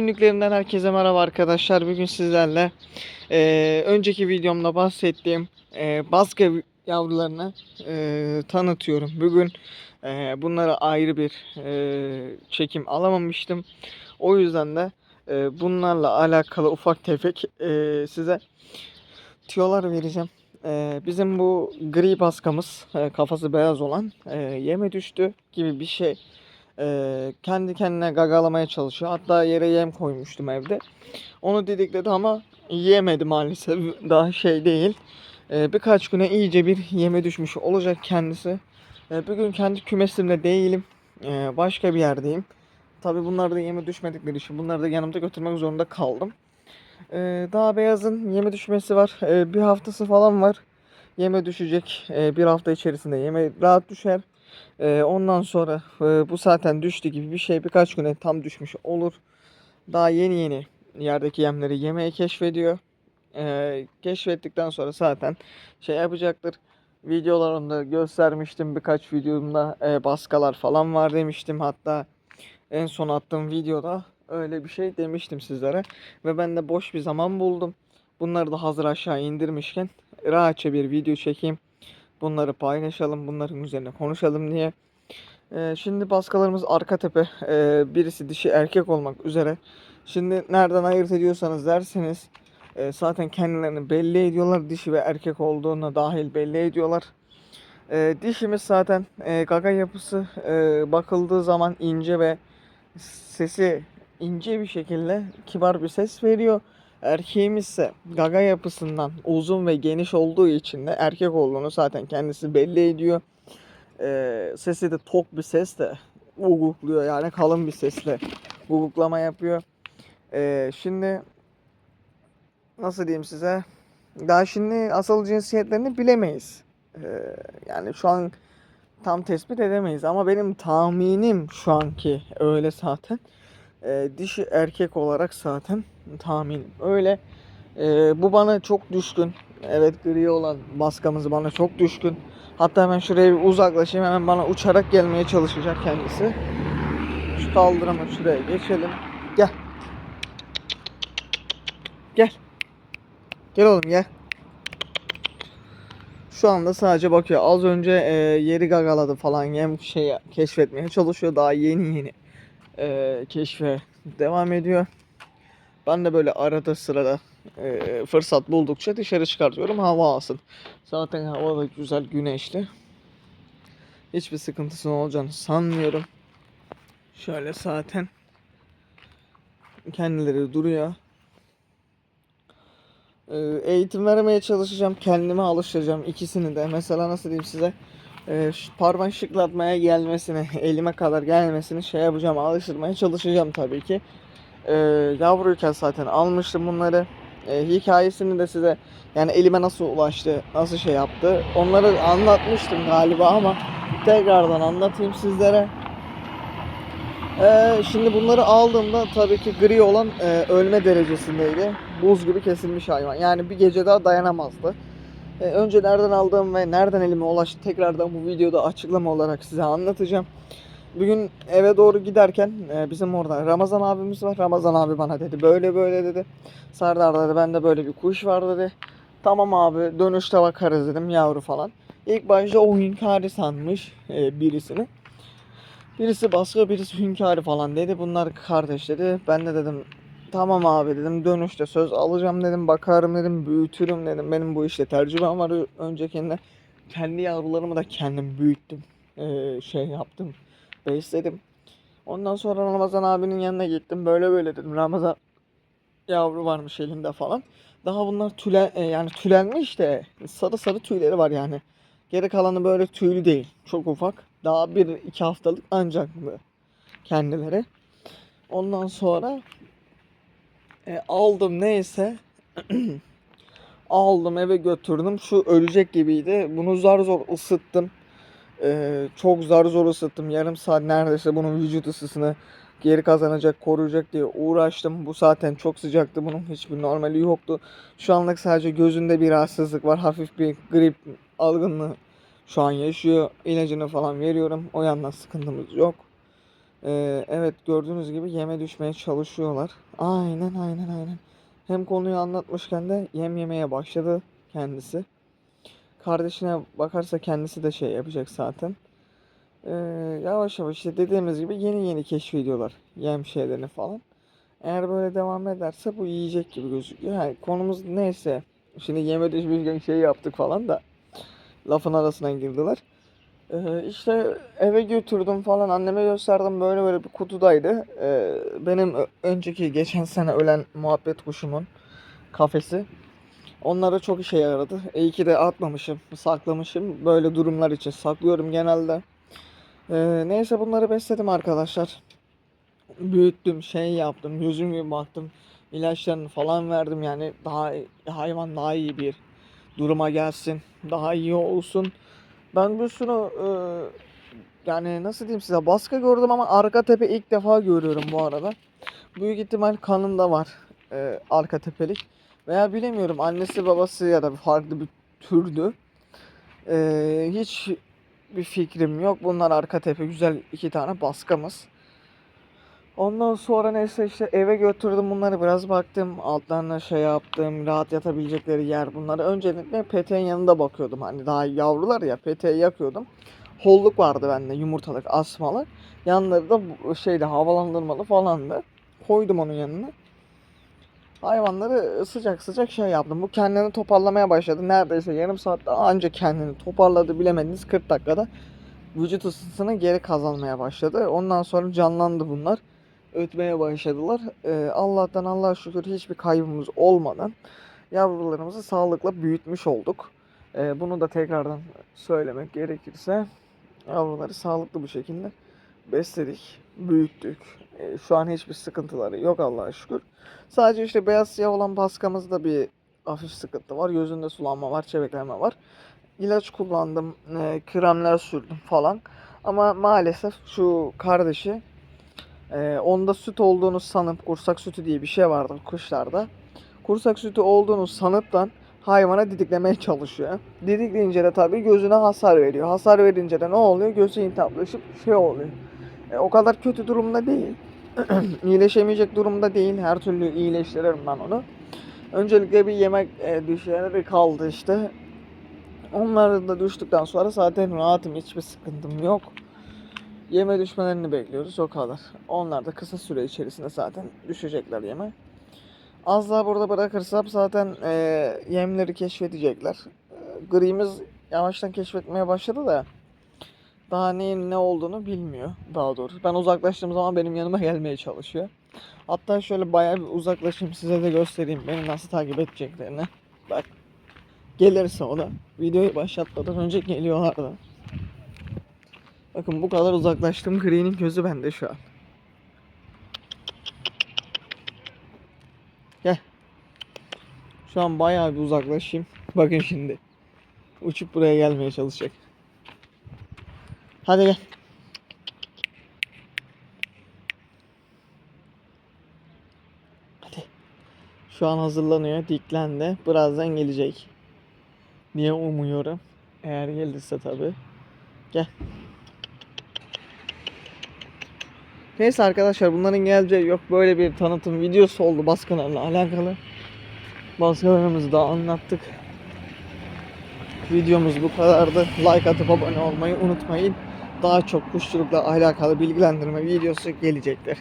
Günlüklerinden herkese merhaba arkadaşlar. Bugün sizlerle eee, önceki videomda bahsettiğim eee baskı yavrularını eee, tanıtıyorum. Bugün eee, bunlara ayrı bir eee, çekim alamamıştım. O yüzden de eee, bunlarla alakalı ufak tefek eee, size tüyolar vereceğim. Eee, bizim bu gri baskamız eee, kafası beyaz olan eee, yeme düştü gibi bir şey. Eee, kendi kendine gagalamaya çalışıyor. Hatta yere yem koymuştum evde. Onu didikledi ama yiyemedi maalesef. Daha şey değil. Eee, birkaç güne iyice bir yeme düşmüş olacak kendisi. Eee, bugün kendi kümesimde değilim. Başka bir yerdeyim. Tabi bunlar da yeme düşmedikleri için bunları da yanımda götürmek zorunda kaldım. Daha beyazın yeme düşmesi var. Bir haftası falan var. Yeme düşecek. Bir hafta içerisinde yeme rahat düşer. Ee, ondan sonra e, bu zaten düştü gibi bir şey birkaç güne tam düşmüş olur. Daha yeni yeni yerdeki yemleri yemeye keşfediyor. Ee, keşfettikten sonra zaten şey yapacaktır. Videolarımda göstermiştim birkaç videomda e, baskalar falan var demiştim. Hatta en son attığım videoda öyle bir şey demiştim sizlere. Ve ben de boş bir zaman buldum. Bunları da hazır aşağı indirmişken rahatça bir video çekeyim. Bunları paylaşalım, bunların üzerine konuşalım diye. Ee, şimdi baskalarımız arka tepe. Ee, birisi dişi erkek olmak üzere. Şimdi nereden ayırt ediyorsanız derseniz e, zaten kendilerini belli ediyorlar. Dişi ve erkek olduğuna dahil belli ediyorlar. Ee, dişimiz zaten e, gaga yapısı e, bakıldığı zaman ince ve sesi ince bir şekilde kibar bir ses veriyor. Erkeğimiz ise gaga yapısından uzun ve geniş olduğu için de erkek olduğunu zaten kendisi belli ediyor. Ee, sesi de tok bir sesle gugukluyor yani kalın bir sesle guguklama yapıyor. Ee, şimdi nasıl diyeyim size? Daha şimdi asıl cinsiyetlerini bilemeyiz. Ee, yani şu an tam tespit edemeyiz ama benim tahminim şu anki öyle zaten. Ee, dişi erkek olarak zaten tahminim öyle. Ee, bu bana çok düşkün. Evet gri olan baskamız bana çok düşkün. Hatta hemen şuraya bir uzaklaşayım. Hemen bana uçarak gelmeye çalışacak kendisi. Şu kaldırıma şuraya geçelim. Gel. Gel. Gel oğlum gel. Şu anda sadece bakıyor. Az önce e, yeri gagaladı falan. Yem şey keşfetmeye çalışıyor. Daha yeni yeni e, keşfe devam ediyor. Ben de böyle arada sırada e, fırsat buldukça dışarı çıkartıyorum hava alsın. Zaten hava da güzel güneşli. Hiçbir sıkıntısının olacağını sanmıyorum. Şöyle zaten kendileri duruyor. E, eğitim vermeye çalışacağım. Kendime alıştıracağım ikisini de. Mesela nasıl diyeyim size? E, ş- parmak şıklatmaya gelmesini, elime kadar gelmesini şey yapacağım, alıştırmaya çalışacağım tabii ki. E, yavruyken zaten almıştım bunları. E, hikayesini de size yani elime nasıl ulaştı, nasıl şey yaptı onları anlatmıştım galiba ama tekrardan anlatayım sizlere. E, şimdi bunları aldığımda tabii ki gri olan e, ölme derecesindeydi. Buz gibi kesilmiş hayvan. Yani bir gece daha dayanamazdı. E, önce nereden aldığım ve nereden elime ulaştı tekrardan bu videoda açıklama olarak size anlatacağım. Bugün eve doğru giderken e, bizim orada Ramazan abimiz var. Ramazan abi bana dedi böyle böyle dedi. Serdar dedi bende böyle bir kuş var dedi. Tamam abi dönüşte bakarız dedim yavru falan. İlk başta o hünkârı sanmış e, birisini. Birisi baskı birisi hünkârı falan dedi. Bunlar kardeş dedi. Ben de dedim tamam abi dedim dönüşte söz alacağım dedim. Bakarım dedim büyütürüm dedim. Benim bu işte tecrübem var öncekinde. Kendi yavrularımı da kendim büyüttüm. E, şey yaptım. Besledim. Ondan sonra Ramazan abinin yanına gittim. Böyle böyle dedim. Ramazan yavru varmış elinde falan. Daha bunlar tüle e, yani tülenmiş de sarı sarı tüyleri var yani. Geri kalanı böyle tüylü değil. Çok ufak. Daha bir iki haftalık ancak bu kendileri. Ondan sonra e, aldım neyse aldım eve götürdüm. Şu ölecek gibiydi. Bunu zar zor ısıttım. Ee, çok zar zor ısıttım. Yarım saat neredeyse bunun vücut ısısını geri kazanacak, koruyacak diye uğraştım. Bu zaten çok sıcaktı. Bunun hiçbir normali yoktu. Şu anlık sadece gözünde bir rahatsızlık var. Hafif bir grip algınlığı şu an yaşıyor. İlacını falan veriyorum. O yandan sıkıntımız yok. Ee, evet gördüğünüz gibi yeme düşmeye çalışıyorlar. Aynen aynen aynen. Hem konuyu anlatmışken de yem yemeye başladı kendisi. Kardeşine bakarsa kendisi de şey yapacak zaten. Ee, yavaş yavaş işte dediğimiz gibi yeni yeni keşfediyorlar yem şeylerini falan. Eğer böyle devam ederse bu yiyecek gibi gözüküyor. Yani konumuz neyse. Şimdi yeme düşmüşken şey yaptık falan da lafın arasına girdiler. Ee, işte eve götürdüm falan anneme gösterdim böyle böyle bir kutudaydı. Ee, benim önceki geçen sene ölen muhabbet kuşumun kafesi. Onlara çok işe yaradı. İyi ki de atmamışım, saklamışım. Böyle durumlar için saklıyorum genelde. Ee, neyse bunları besledim arkadaşlar. Büyüttüm, şey yaptım, yüzüm gibi baktım. İlaçlarını falan verdim yani daha hayvan daha iyi bir duruma gelsin. Daha iyi olsun. Ben bir sürü e, yani nasıl diyeyim size baskı gördüm ama arka tepe ilk defa görüyorum bu arada. Büyük ihtimal kanında var e, arka tepelik. Veya bilemiyorum annesi babası ya da farklı bir türdü. E, hiç bir fikrim yok. Bunlar arka tepe güzel iki tane baskamız. Ondan sonra neyse işte eve götürdüm bunları biraz baktım. Altlarına şey yaptım. Rahat yatabilecekleri yer bunları. Öncelikle peteğin yanında bakıyordum. Hani daha yavrular ya peteği yakıyordum. Holluk vardı bende yumurtalık asmalık. Yanları da şeyde havalandırmalı falandı. Koydum onun yanına. Hayvanları sıcak sıcak şey yaptım. Bu kendini toparlamaya başladı. Neredeyse yarım saatte anca kendini toparladı bilemediniz 40 dakikada. Vücut ısısını geri kazanmaya başladı. Ondan sonra canlandı bunlar ötmeye başladılar. Ee, Allah'tan Allah'a şükür hiçbir kaybımız olmadan yavrularımızı sağlıkla büyütmüş olduk. Ee, bunu da tekrardan söylemek gerekirse yavruları sağlıklı bir şekilde besledik, büyüttük. Ee, şu an hiçbir sıkıntıları yok Allah'a şükür. Sadece işte beyaz siyah olan baskamızda bir hafif sıkıntı var. Gözünde sulanma var, çeveklenme var. İlaç kullandım, e, kremler sürdüm falan. Ama maalesef şu kardeşi ee, onda süt olduğunu sanıp kursak sütü diye bir şey vardır kuşlarda. Kursak sütü olduğunu sanıptan hayvana didiklemeye çalışıyor. Didikleyince de tabii gözüne hasar veriyor. Hasar verince de ne oluyor? Gözü intihaplaşıp şey oluyor. E, o kadar kötü durumda değil. İyileşemeyecek durumda değil. Her türlü iyileştiririm ben onu. Öncelikle bir yemek e, düşeri kaldı işte. Onlar da düştükten sonra zaten rahatım. Hiçbir sıkıntım yok. Yeme düşmelerini bekliyoruz o kadar. Onlar da kısa süre içerisinde zaten düşecekler yeme. Az daha burada bırakırsam zaten e, yemleri keşfedecekler. E, grimiz yavaştan keşfetmeye başladı da daha neyin ne olduğunu bilmiyor daha doğrusu. Ben uzaklaştığım zaman benim yanıma gelmeye çalışıyor. Hatta şöyle bayağı bir uzaklaşayım size de göstereyim beni nasıl takip edeceklerini. Bak gelirse o da videoyu başlatmadan önce geliyorlardı. Bakın bu kadar uzaklaştım. Gri'nin gözü bende şu an. Gel. Şu an bayağı bir uzaklaşayım. Bakın şimdi. Uçup buraya gelmeye çalışacak. Hadi gel. Hadi. Şu an hazırlanıyor. Diklendi. Birazdan gelecek. Diye umuyorum. Eğer gelirse tabii. Gel. Neyse arkadaşlar bunların geleceği yok. Böyle bir tanıtım videosu oldu baskılarla alakalı. Baskılarımızı da anlattık. Videomuz bu kadardı. Like atıp abone olmayı unutmayın. Daha çok kuşçulukla alakalı bilgilendirme videosu gelecektir.